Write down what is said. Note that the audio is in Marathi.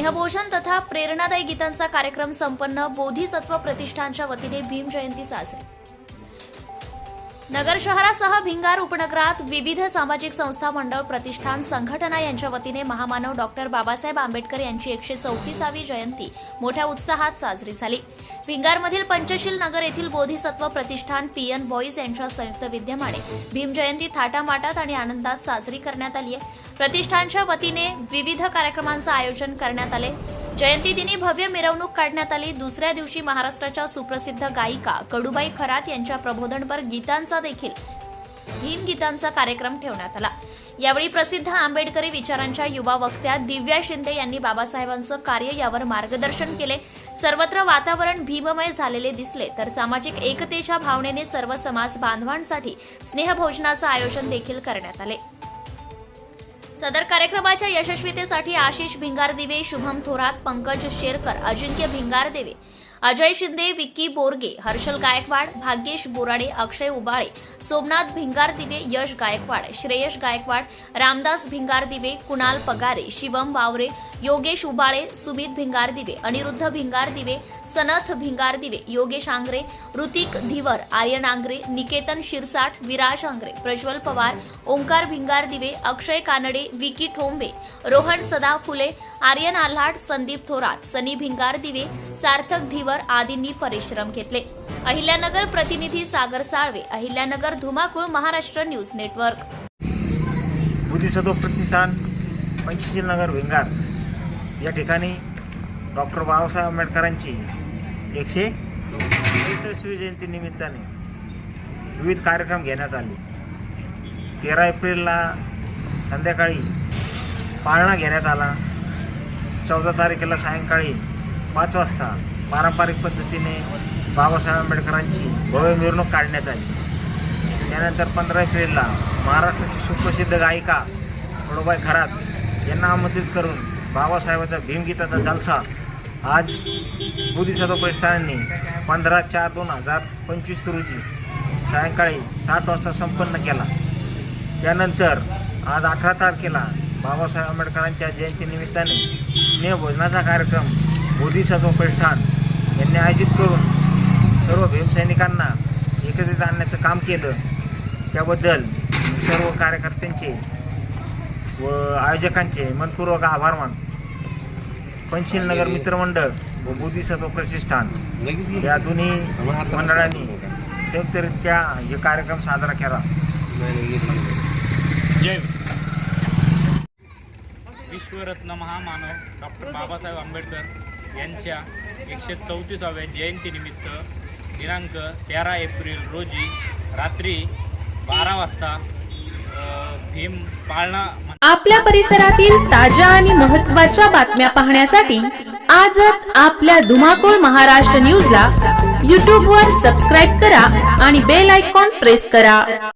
स्नेहभोजन तथा प्रेरणादायी गीतांचा कार्यक्रम संपन्न बोधिसत्व प्रतिष्ठानच्या वतीने भीम जयंती साजरी. नगर शहरासह भिंगार उपनगरात विविध सामाजिक संस्था मंडळ प्रतिष्ठान संघटना यांच्या वतीने महामानव डॉक्टर बाबासाहेब आंबेडकर यांची एकशे चौतीसावी जयंती मोठ्या उत्साहात साजरी झाली. भिंगारमधील पंचशील नगर येथील बोधिसत्व प्रतिष्ठान पीएन बॉईज यांच्या संयुक्त विद्यमाने भीमजयंती थाटामाटात आणि आनंदात साजरी करण्यात आली आहे. प्रतिष्ठानच्या वतीने विविध कार्यक्रमांचं आयोजन करण्यात आले. जयंती दिनी भव्य मिरवणूक काढण्यात आली. दुसऱ्या दिवशी महाराष्ट्राच्या सुप्रसिद्ध गायिका कडूबाई खरात यांच्या प्रबोधनपर गीतांचा देखील भीम गीतांचा कार्यक्रम ठेवण्यात आला. यावेळी प्रसिद्ध आंबेडकरी विचारांच्या युवा वक्त्या दिव्या शिंदे यांनी बाबासाहेबांचं कार्य यावर मार्गदर्शन केले. सर्वत्र वातावरण भीममय झालेले दिसले तर सामाजिक एकतेच्या भावनेने सर्व समाज बांधवांसाठी स्नेहभोजनाचं आयोजन देखील करण्यात आले. सदर कार्यक्रमाच्या यशस्वीतेसाठी आशिष भिंगारदिवे शुभम थोरात पंकज शेरकर अजिंक्य भिंगारदेवे अजय शिंदे विक्की बोरगे हर्षल गायकवाड भाग्येश बोराडे अक्षय उबाळे सोमनाथ भिंगार दिवे यश गायकवाड श्रेयश गायकवाड रामदास भिंगार दिवे कुणाल पगारे शिवम वावरे योगेश उबाळे सुमित भिंगार दिवे अनिरुद्ध भिंगार दिवे सनथ भिंगार दिवे योगेश आंग्रे ऋतिक धिवर आर्यन आंग्रे निकेतन शिरसाट विराज आंग्रे प्रज्वल पवार ओंकार भिंगार दिवे अक्षय कानडे विकी ठोंबे रोहन सदा फुले आर्यन आल्हाट संदीप थोरात सनी भिंगार दिवे सार्थक धिवर आदींनी परिश्रम घेतले. अहिल्यानगर प्रतिनिधी सागर साळवे अहिल्यानगर धुमाकूळ महाराष्ट्र न्यूज नेटवर्क. बुद्धिसत्व प्रतिष्ठान पंचशील नगर भिंगार या ठिकाणी डॉक्टर बाबासाहेब आंबेडकरांची एकशे त्रेचाळीसवी जयंती निमित्ताने विविध कार्यक्रम घेण्यात आले. तेरा एप्रिलला संध्याकाळी पाळणा घेण्यात आला. चौदा तारखेला सायंकाळी पाच वाजता पारंपरिक पद्धतीने बाबासाहेब आंबेडकरांची भव्य मिरवणूक काढण्यात आली. त्यानंतर पंधरा एप्रिलला महाराष्ट्राची सुप्रसिद्ध गायिका खडोबाई खरात यांना आमंत्रित करून बाबासाहेबांचा भीमगीताचा जलसा आज बुद्धिसत्व प्रतिष्ठानांनी पंधरा चार दोन हजार पंचवीस रोजी सायंकाळी सात वाजता संपन्न केला. त्यानंतर आज अठरा तारखेला बाबासाहेब आंबेडकरांच्या जयंतीनिमित्ताने स्नेहभोजनाचा कार्यक्रम बोधिसत्व प्रतिष्ठान यांनी आयोजित करून सर्व भीमसैनिकांना एकत्रित आणण्याचं काम केलं. त्याबद्दल सर्व कार्यकर्त्यांचे व आयोजकांचे मनपूर्वक आभार मानतो पंचशील नगर मित्रमंडळ व बोधिसत्व प्रतिष्ठान या दोन्ही मंडळांनी संयुक्तरित्या हे कार्यक्रम साजरा केला. जय विश्वरत्न महामानव डॉक्टर बाबासाहेब आंबेडकर यांच्या एकशे चौतीसाव्या जयंतीनिमित्त दिनांक तेरा एप्रिल रोजी रात्री बारा वाजता भीम पाळणा आपल्या परिसरातील ताज्या आणि महत्त्वाच्या बातम्या पाहण्यासाठी आजच आपल्या धुमाकूळ महाराष्ट्र न्यूजला यूट्यूबवर सबस्क्राईब करा आणि बेल आयकॉन प्रेस करा.